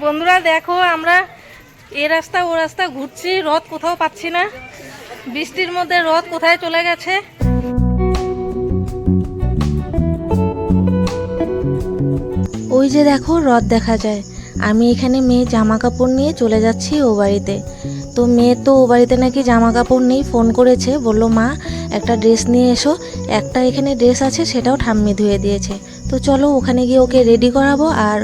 বন্ধুরা দেখো, আমরা এ রাস্তা ও রাস্তা ঘুরছি, রথ কোথাও পাচ্ছি না। বৃষ্টির মধ্যে রথ কোথায় চলে গেছে? ওই যে দেখো, রথ দেখা যায়। আমি এখানে মেয়ে জামা কাপড় নিয়ে চলে যাচ্ছি ও বাড়িতে। তো মেয়ে তো ও বাড়িতে নাকি জামা কাপড় নেই, ফোন করেছে, বলল, মা, একটা ড্রেস নিয়ে এসো। একটা এখানে ড্রেস আছে, সেটাও ঠাম্মি ধুয়ে দিয়েছে। তো চলো, ওখানে গিয়ে ওকে রেডি করাবো, আর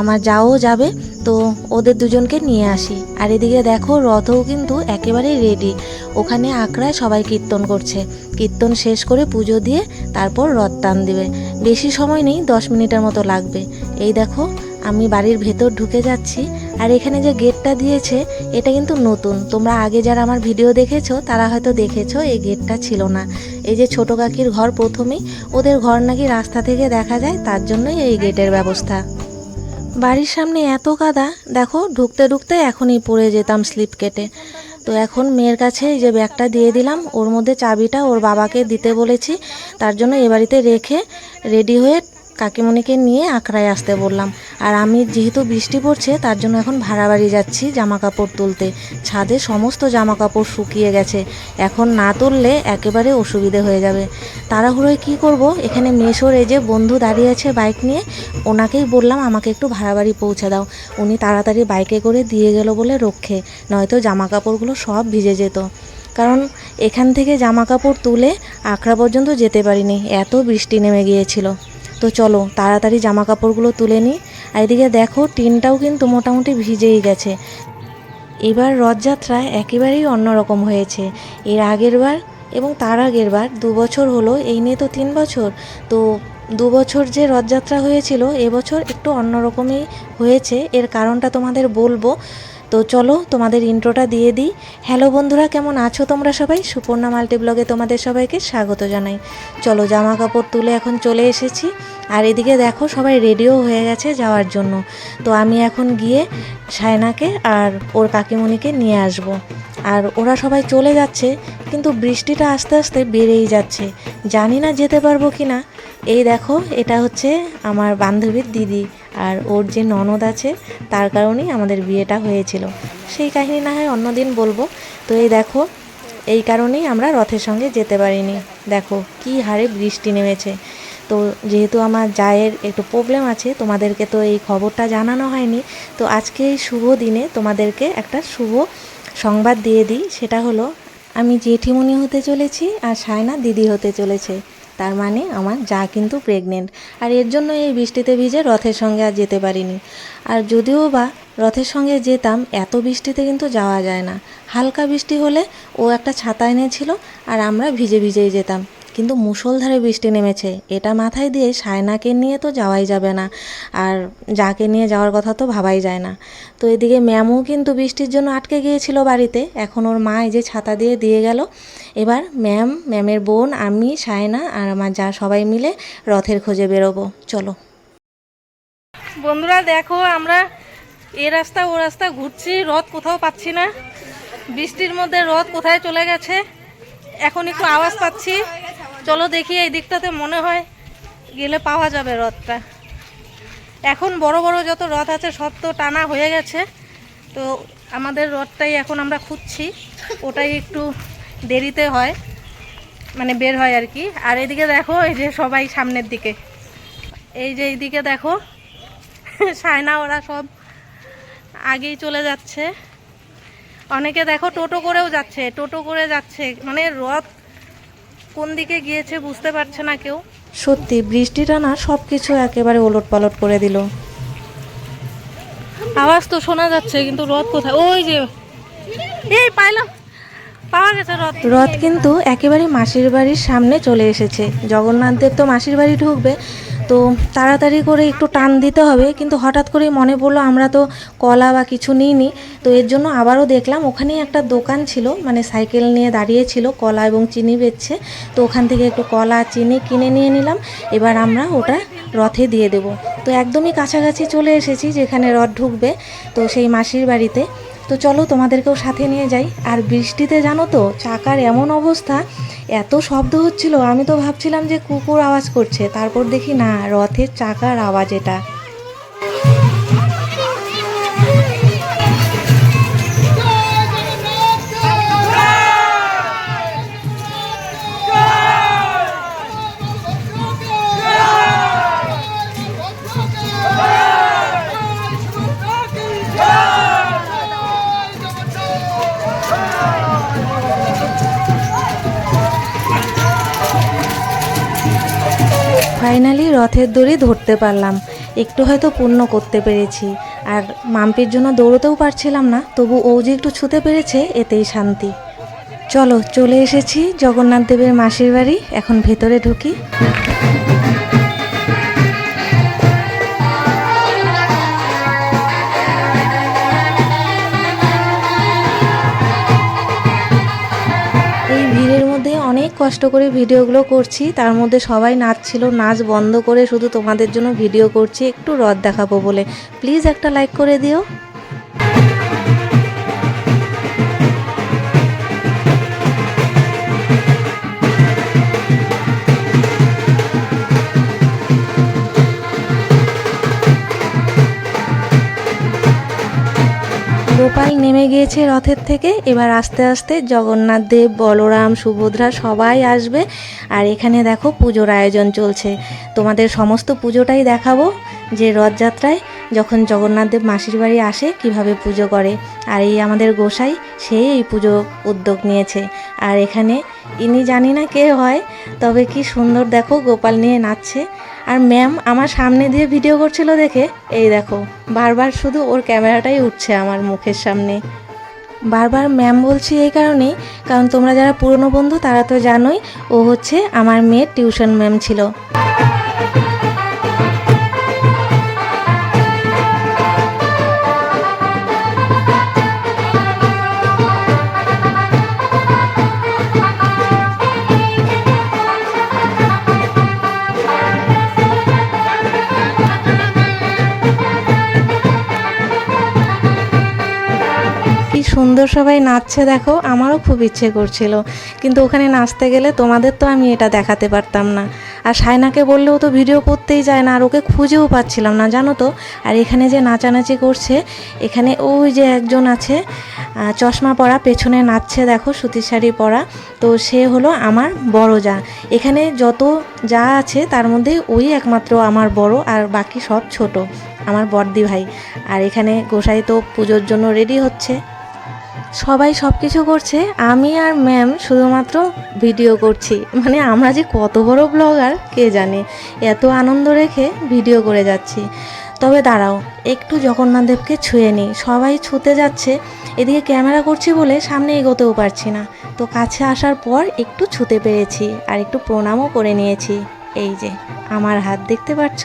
আমার যাও যাবে। তো ওদের দুজনকে নিয়ে আসি। আর এদিকে দেখো, রথও কিন্তু একেবারেই রেডি ওখানে আকড়ায় সবাই কীর্তন করছে। কীর্তন শেষ করে পুজো দিয়ে তারপর রথ টান দিবে। বেশি সময় নেই, দশ মিনিটের মতো লাগবে। এই দেখো, আমি বাড়ির ভেতর ঢুকে যাচ্ছি। আর এখানে যে গেটটা দিয়েছে, এটা কিন্তু নতুন। তোমরা আগে যারা আমার ভিডিও দেখেছ, তারা হয়তো দেখেছ, এই গেটটা ছিল না। এই যে ছোট কাকির ঘর প্রথমেই, ওদের ঘর নাকি রাস্তা থেকে দেখা যায়, তার জন্যই এই গেটের ব্যবস্থা। বাড়ির সামনে এত কাদা দেখো, ঢুকতে ঢুকতে এখনই পড়ে যেতাম স্লিপ কেটে। তো এখন মেয়ের কাছে যে ব্যাগটা দিয়ে দিলাম, ওর মধ্যে চাবিটা ওর বাবাকে দিতে বলেছি, তার জন্য এ বাড়িতে রেখে রেডি হয়ে কাকিমণিকে নিয়ে আখড়ায় আসতে বললাম। আর আমি যেহেতু বৃষ্টি পড়ছে, তার জন্য এখন ভাড়া বাড়ি যাচ্ছি জামা কাপড় তুলতে। ছাদে সমস্ত জামা কাপড় শুকিয়ে গেছে। এখন না তুললে একেবারে অসুবিধে হয়ে যাবে। তাড়াহুড়োয় কি করব? এখানে মেশোর এই যে বন্ধু দাঁড়িয়ে আছে বাইক নিয়ে, ওনাকেই বললাম, আমাকে একটু ভাড়া বাড়ি পৌঁছে দাও। উনি তাড়াতাড়ি বাইকে করে দিয়ে গেল বলে রক্ষে, নয়তো জামা কাপড়গুলো সব ভিজে যেত। কারণ এখান থেকে জামা কাপড় তুলে আখড়া পর্যন্ত যেতে পারিনি, এত বৃষ্টি নেমে গিয়েছিল। তো চলো, তাড়াতাড়ি জামা কাপড়গুলো তুলে নিই আর এদিকে দেখো, টিনটাও কিন্তু মোটামুটি ভিজেই গেছে। এবার রথযাত্রা একেবারেই অন্যরকম হয়েছে। এর আগের বার এবং তার আগের বার দু বছর হলো, এই নিয়ে তো তিন বছর। তো দু বছর যে রথযাত্রা হয়েছিল এবছর একটু অন্যরকমই হয়েছে। এর কারণটা তোমাদের বলব। তো চলো তোমাদের ইন্ট্রোটা দিয়ে দিই। হ্যালো বন্ধুরা, কেমন আছো তোমরা সবাই? সুপর্ণা মাল্টি ব্লগে তোমাদের সবাইকে স্বাগত জানাই। চলো জামা কাপড় তুলে এখন চলে এসেছি। আর এদিকে দেখো, সবাই রেডিও হয়ে গেছে যাওয়ার জন্য। তো আমি এখন গিয়ে সায়নাকে আর ওর কাকিমণিকে নিয়ে আসব। আর ওরা সবাই চলে যাচ্ছে, কিন্তু বৃষ্টিটা আস্তে আস্তে বেড়েই যাচ্ছে। জানি না যেতে পারব কি না এই দেখো, এটা হচ্ছে আমার বান্ধবীর দিদি। আর ওর যে ননদ আছে, তার কারণেই আমাদের বিয়েটা হয়েছিল। সেই কাহিনী না হয় অন্যদিন বলব। তো এই দেখো, এই কারণেই আমরা রথের সঙ্গে যেতে পারিনি। দেখো, কি হারে বৃষ্টি নেমেছে। তো যেহেতু আমার জায়ের একটু প্রবলেম আছে, তোমাদেরকে তো এই খবরটা জানানো হয়নি, তো আজকে এই শুভ দিনে তোমাদেরকে একটা শুভ সংবাদ দিয়ে দিই। সেটা হলো, আমি জেঠিমণি হতে চলেছি আর সায়না দিদি হতে চলেছে। তার মানে আমার যা কিন্তু প্রেগনেন্ট আর এর জন্য এই বৃষ্টিতে ভিজে রথের সঙ্গে আর যেতে পারিনি। আর যদিও বা রথের সঙ্গে যেতাম, এত বৃষ্টিতে কিন্তু যাওয়া যায় না। হালকা বৃষ্টি হলে ও একটা ছাতা এনেছিল আর আমরা ভিজে ভিজেই যেতাম। কিন্তু মুষলধারে বৃষ্টি নেমেছে। এটা মাথায় দিয়ে সায়নাকে নিয়ে তো যাওয়াই যাবে না। আর যাকে নিয়ে যাওয়ার কথা তো ভাবাই যায় না। তো এদিকে ম্যামও কিন্তু বৃষ্টির জন্য আটকে গিয়েছিল বাড়িতে। এখন ওর মা এই যে ছাতা দিয়ে দিয়ে গেল। এবার ম্যাম, ম্যামের বোন, আমি, সায়না আর আমার যা সবাই মিলে রথের খোঁজে বেরোবো। চলো। বন্ধুরা, দেখো আমরা এ রাস্তা ও রাস্তা ঘুরছি, রথ কোথাও পাচ্ছি না। বৃষ্টির মধ্যে রথ কোথায় চলে গেছে, এখন একটু আওয়াজ পাচ্ছি। চলো দেখি এই দিকটাতে মনে হয় গেলে পাওয়া যাবে রথটা। এখন বড় বড় যত রথ আছে সব তো টানা হয়ে গেছে, তো আমাদের রথটাই এখন আমরা খুঁজছি, ওটাই একটু দেরিতে হয় মানে বের হয় আর কি। আর এদিকে দেখো, এই যে সবাই সামনের দিকে। এই যে এইদিকে দেখো, সায়না ওরা সব আগেই চলে যাচ্ছে। অনেকে দেখো টোটো করেও যাচ্ছে, টোটো করে যাচ্ছে মানে রথ কোন দিকে গিয়েছে বুঝতে পারছে না কেউ। সত্যি বৃষ্টিটা না সব কিছু একেবারে ওলট পালট করে দিল। আওয়াজ তো শোনা যাচ্ছে কিন্তু রথ কোথায়? ওই যে এই পাইলাম পাওয়া গেছে রথ। রথ কিন্তু একেবারে মাসির বাড়ির সামনে চলে এসেছে। জগন্নাথ দেব তো মাসির বাড়ি ঢুকবে তো তাড়াতাড়ি করে একটু টান দিতে হবে। কিন্তু হঠাৎ করেই মনে পড়ল, আমরা তো কলা বা কিছু নিইনি। তো এর জন্য আবারও দেখলাম, ওখানেই একটা দোকান ছিল মানে সাইকেল নিয়ে দাঁড়িয়ে ছিল, কলা এবং চিনি বেচছে। তো ওখান থেকে একটু কলা, চিনি কিনে নিয়ে নিলাম। এবার আমরা ওটা রথে দিয়ে দেব। তো একদমই কাছাকাছি চলে এসেছি, যেখানে রথ ঢুকবে, তো সেই মাসির বাড়িতে। তো চলো তোমাদেরকেও সাথে নিয়ে যাই। আর বৃষ্টিতে জানো তো, চাকার এমন অবস্থা এত শব্দ হচ্ছিল, আমি তো ভাবছিলাম যে কুকুর আওয়াজ করছে, তারপর দেখি না, রথের চাকার আওয়াজ এটা। রথের দড়ি ধরতে পারলাম। একটু হয়তো পূর্ণ করতে পেরেছি। আর মাম্পির জন্য দৌড়তেও পারছিলাম না, তবু ও যে একটু ছুতে পেরেছে, এতেই শান্তি। চলো, চলে এসেছি জগন্নাথ দেবের মাসির বাড়ি, এখন ভেতরে ঢুকি। কষ্ট করে ভিডিওগুলো করছি, তার মধ্যে সবাই নাচছিল, নাচ বন্ধ করে শুধু তোমাদের জন্য ভিডিও করছি, একটু রদ দেখাবো বলে। প্লিজ একটা লাইক করে দিও। নেমে গিয়েছে রথের থেকে। এবার আস্তে আস্তে জগন্নাথ দেব, বলরাম, সুভদ্রা সবাই আসবে। আর এখানে দেখো পুজোর আয়োজন চলছে। তোমাদের সমস্ত পুজোটাই দেখাবো যে রথযাত্রায় যখন জগন্নাথ দেব মাসির বাড়ি আসে কীভাবে পুজো করে। আর এই আমাদের গোসাই, সেই এই পুজো উদ্যোগ নিয়েছে। আর এখানে ইনি জানি না কে হয়, তবে কি সুন্দর দেখো গোপাল নিয়ে নাচছে। আর ম্যাম আমার সামনে দিয়ে ভিডিও করছিল দেখে। এই দেখো, বারবার শুধু ওর ক্যামেরাটাই উঠছে আমার মুখের সামনে। বারবার ম্যাম বলছি এই কারণেই, কারণ তোমরা যারা পুরনো বন্ধু তারা তো জানোই, ও হচ্ছে আমার মেয়ের টিউশন ম্যাম ছিল। সুন্দর সবাই নাচছে, দেখো, আমারও খুব ইচ্ছে করছিল। কিন্তু ওখানে নাচতে গেলে তোমাদের তো আমি এটা দেখাতে পারতাম না। আর সায়নাকে বললেও তো ভিডিও করতেই যায় না, আর ওকে খুঁজেও পাচ্ছিলাম না, জানো তো? আর এখানে যে নাচানাচি করছে, এখানে ওই যে একজন আছে চশমা পরা, পেছনে নাচছে, দেখো, সুতির শাড়ি পরা। তো সে হলো আমার বড় যা। এখানে যত যা আছে, তার মধ্যে ওই একমাত্র আমার বড়, আর বাকি সব ছোট, আমার বড়দি ভাই আর এখানে গোসাই তো পুজোর জন্য রেডি হচ্ছে। সবাই সব কিছু করছে, আমি আর ম্যাম শুধুমাত্র ভিডিও করছি। মানে আমরা যে কত বড় ব্লগার কে জানে? এত আনন্দ রেখে ভিডিও করে যাচ্ছি। তবে দাঁড়াও, একটু জগন্নাথদেবকে ছুঁয়ে নিই। সবাই ছুঁতে যাচ্ছে, এদিকে ক্যামেরা করছি বলে সামনে এগোতেও পারছি না। তো কাছে আসার পর একটু ছুঁতে পেরেছি আর একটু প্রণামও করে নিয়েছি। এই যে, আমার হাত দেখতে পাচ্ছ?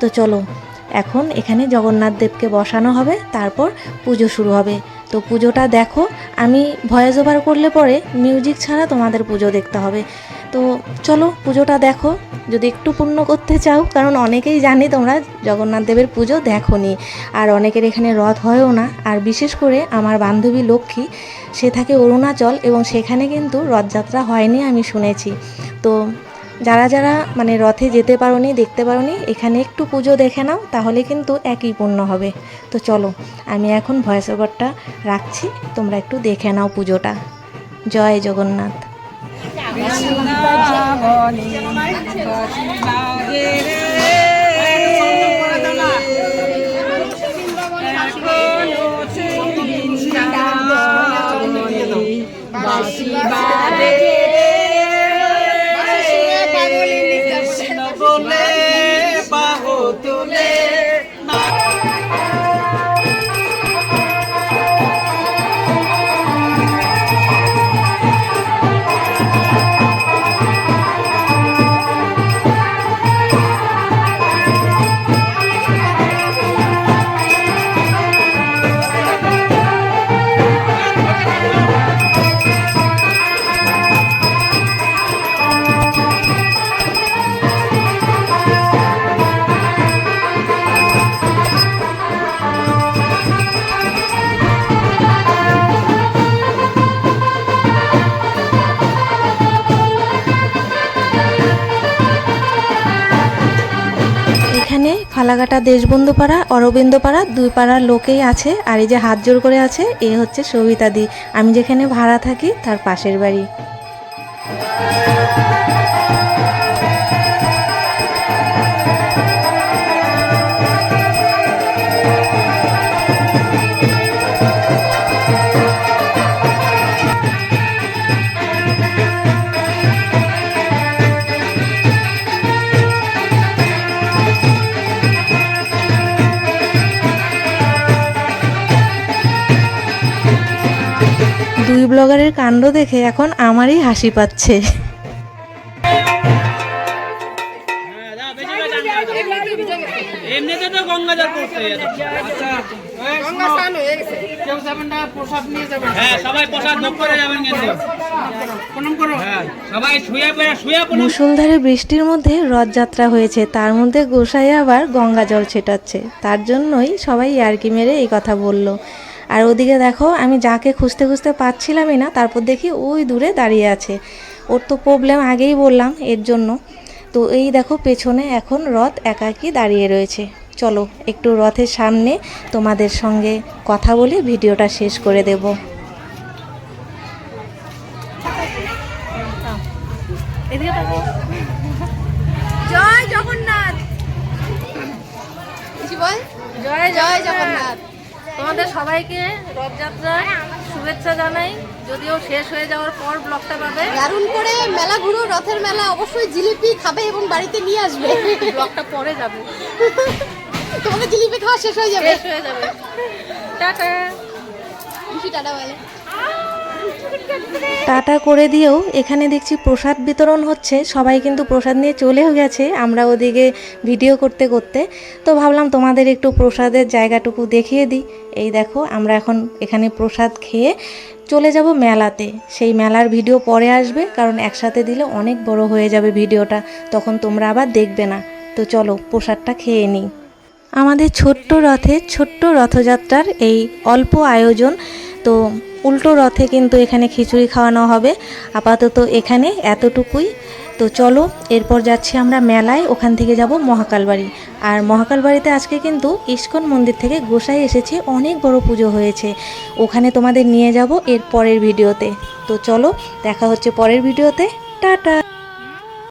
তো চলো, এখন এখানে জগন্নাথ দেবকে বসানো হবে, তারপর পুজো শুরু হবে। তো পুজোটা দেখো, আমি ভয়েস ওভার করলে পরে মিউজিক ছাড়া তোমাদের পুজো দেখতে হবে। তো চলো পুজোটা দেখো, যদি একটু পূর্ণ করতে চাও, কারণ অনেকেই জানি তোমরা জগন্নাথ দেবের পুজো দেখোনি। আর অনেকের এখানে রথ হয়ও না। আর বিশেষ করে আমার বান্ধবী লক্ষ্মী, সে থাকে অরুণাচল এবং সেখানে কিন্তু রথযাত্রা হয়নি আমি শুনেছি। তো যারা যারা মানে রথে যেতে পারোনি, দেখতে পারোনি, এখানে একটু পুজো দেখে নাও, তাহলে কিন্তু একই পূর্ণ হবে। তো চলো, আমি এখন ভয়েস ওভারটা রাখছি, তোমরা একটু দেখে নাও পুজোটা। জয় জগন্নাথ। বলে ফালাকাটা দেশবন্ধু পাড়া অরবিন্দ পাড়া দুই পাড়ার লোকেই আছে আর এই যে হাত জোর করে আছে, এ হচ্ছে সবিতাদি আমি যেখানে ভাড়া থাকি, তার পাশের বাড়ি। ব্লগারের কাণ্ড দেখে এখন আমারই হাসি পাচ্ছে। এমনিতে তো গঙ্গা জল পড়ছে। আচ্ছা গঙ্গা স্নান হয়ে গেছে। কেউ যাবেন না প্রসাদ নিয়ে যাবেন। হ্যাঁ সবাই প্রসাদ ভোগ করে যাবেন কিন্তু। প্রণাম করো। হ্যাঁ। সবাই শুয়ে পড়ে শুয়ে পড়ে। মুষলধারে বৃষ্টির মধ্যে রথযাত্রা হয়েছে তার মধ্যে গোসাই আবার গঙ্গা জল ছেটাচ্ছে। তার জন্যই সবাই ইয়ার্কি মেরে এই কথা বলল। আর ওদিকে দেখো আমি যাকে খুঁজতে খুঁজতে পাচ্ছিলামই না তারপর দেখি ওই দূরে দাঁড়িয়ে আছে। ওর তো প্রবলেম আগেই বললাম এর জন্য। তো এই দেখো পেছনে এখন রথ একাকি দাঁড়িয়ে রয়েছে। চলো একটু রথের সামনে তোমাদের সঙ্গে কথা বলে ভিডিওটা শেষ করে দেবো। জয় জগন্নাথ। কিছু বল জয় জয় জগন্নাথ। তোমাদের সবাইকে রথযাত্রার শুভেচ্ছা জানাই। যদিও শেষ হয়ে যাওয়ার পর ব্লগটা পাবে। দারুণ করে মেলা ঘুরো রথের মেলা অবশ্যই জিলিপি খাবে এবং বাড়িতে নিয়ে আসবে। ব্লগটা পরে যাবে। তোমাদের জিলিপি খাওয়া শেষ হয়ে যাবে। শেষ হয়ে যাবে। টাটা। টাটা বলে টাটা করে দিয়েও এখানে দেখছি প্রসাদ বিতরণ হচ্ছে। সবাই কিন্তু প্রসাদ নিয়ে চলেও গেছে, আমরা ওদিকে ভিডিও করতে করতে। তো ভাবলাম তোমাদের একটু প্রসাদের জায়গাটুকু দেখিয়ে দিই। এই দেখো, আমরা এখন এখানে প্রসাদ খেয়ে চলে যাব মেলাতে। সেই মেলার ভিডিও পরে আসবে, কারণ একসাথে দিলে অনেক বড় হয়ে যাবে ভিডিওটা। তখন তোমরা আবার দেখবে না। তো চলো, প্রসাদটা খেয়ে নিই। আমাদের ছোট্ট রথে ছোট্ট রথযাত্রার এই অল্প আয়োজন। তো উল্টো রথে কিন্তু এখানে খিচুড়ি খাওয়ানো হবে। আপাতত এখানে এতটুকুই। তো চলো, এরপর যাচ্ছি আমরা মেলায়। ওখান থেকে যাব মহাকালবাড়ি। আর মহাকালবাড়িতে আজকে কিন্তু ইস্কন মন্দির থেকে গোসাই এসেছে। অনেক বড় পুজো হয়েছে। ওখানে তোমাদের নিয়ে যাব এর পরের ভিডিওতে। তো চলো, দেখা হচ্ছে পরের ভিডিওতে। টাটা!